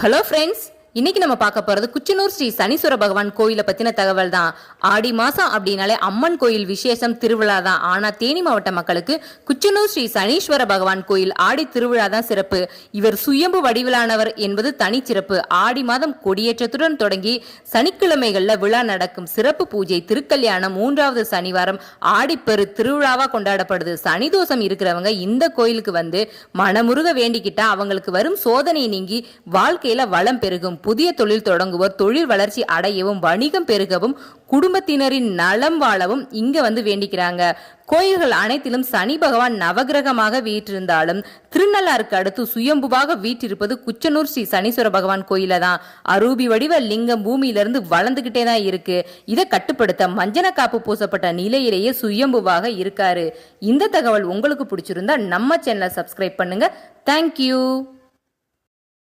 Hello friends இன்னைக்கு நம்ம பார்க்க போறது குச்சனூர் ஸ்ரீ சனீஸ்வர பகவான் கோயிலை பத்தின தகவல் தான். ஆடி மாசம் அப்படின்னாலே அம்மன் கோயில் விசேஷம் திருவிழா தான். ஆனா தேனி மாவட்ட மக்களுக்கு குச்சனூர் ஸ்ரீ சனீஸ்வர பகவான் கோயில் ஆடி திருவிழா தான் சிறப்பு. இவர் சுயம்பு வடிவிலானவர் என்பது தனிச்சிறப்பு ஆடி மாதம் கொடியேற்றத்துடன் தொடங்கி சனிக்கிழமைகள்ல விழா நடக்கும் சிறப்பு பூஜை திருக்கல்யாணம் மூன்றாவது சனிவாரம் ஆடிப்பெரு திருவிழாவா கொண்டாடப்படுது. சனி தோஷம் இருக்கிறவங்க இந்த கோயிலுக்கு வந்து மனமுருக வேண்டிக்கிட்டா அவங்களுக்கு வரும் சோதனை நீங்கி வாழ்க்கையில வளம் பெருகும். புதிய தொழில் தொடங்குவோர் தொழில் வளர்ச்சி அடையவும் வணிகம் பெருகவும் குடும்பத்தினரின் நலம் வாழவும் இங்க வந்து வேண்டிக்கிறாங்க. கோயில்கள் அனைத்திலும் சனி பகவான் நவகிரகமாக வீற்றிருந்தாலும் திருநள்ளாருக்கு அடுத்து சுயம்புவாக வீற்றிருப்பது குச்சனூர் ஸ்ரீ சனீஸ்வர பகவான் கோயில தான். அரூபி வடிவ லிங்கம் பூமியிலிருந்து வளர்ந்துகிட்டே தான் இருக்கு. இதை கட்டுப்படுத்த மஞ்சன காப்பு பூசப்பட்ட நிலையிலேயே சுயம்புவாக இருக்காரு. இந்த தகவல் உங்களுக்கு பிடிச்சிருந்தா நம்ம சேனலை சப்ஸ்கிரைப் பண்ணுங்க. தேங்க்யூ